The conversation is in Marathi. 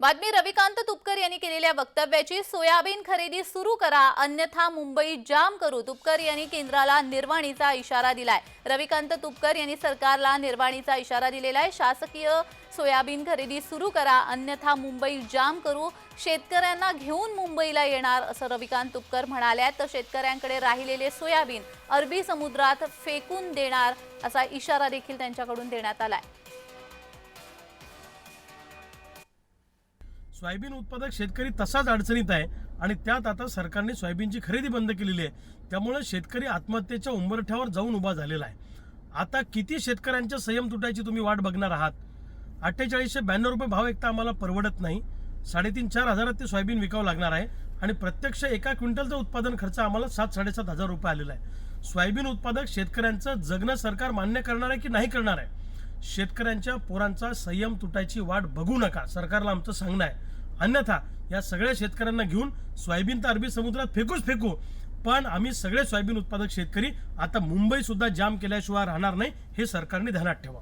बातमी रविकांत तुपकर यांनी केलेल्या वक्तव्याची सोयाबीन खरेदी सुरू करा अन्यथा मुंबई जाम करू तुपकर यांनी केंद्राला निर्वाणीचा इशारा दिलाय. रविकांत तुपकर यांनी सरकारला निर्वाणीचा इशारा दिलेला आहे. शासकीय सोयाबीन खरेदी सुरू करा अन्यथा मुंबई जाम करू शेतकऱ्यांना घेऊन मुंबईला येणार असं रविकांत तुपकर म्हणाले आहेत तर शेतकऱ्यांकडे राहिलेले सोयाबीन अरबी समुद्रात फेकून देणार असा इशारा देखील त्यांच्याकडून देण्यात आलाय. सोयाबीन उत्पादक शेतकरी तसाच अडचणीत आहे आणि त्यात आता सरकारने सोयाबीनची खरेदी बंद केलेली आहे. त्यामुळे शेतकरी आत्महत्येच्या उंबरठ्यावर जाऊन उभा झालेला आहे. आता किती शेतकऱ्यांच्या संयम तुटायची तुम्ही वाट बघणार आहात? अठ्ठेचाळीसशे ब्याण्णव रुपये भाव एक तर आम्हाला परवडत नाही. साडेतीन चार हजारात ते सोयाबीन विकावं लागणार आहे. आणि प्रत्यक्ष एका क्विंटलचा उत्पादन खर्च आम्हाला सात साडेसात हजार रुपये आलेला आहे. सोयाबीन उत्पादक शेतकऱ्यांचं जगणं सरकार मान्य करणार आहे की नाही करणार आहे? शेतकऱ्यांच्या पोरांचा संयम तुटायची वाट बघू नका सरकारला आमचं सांगणं आहे. अन्यथा या सगळ्या शेतकऱ्यांना घेऊन सोयाबीन तर अरबी समुद्रात फेकूच फेकू. पण आम्ही सगळे सोयाबीन उत्पादक शेतकरी आता मुंबई सुद्धा जाम केल्याशिवाय राहणार नाही हे सरकारने ध्यानात ठेवा.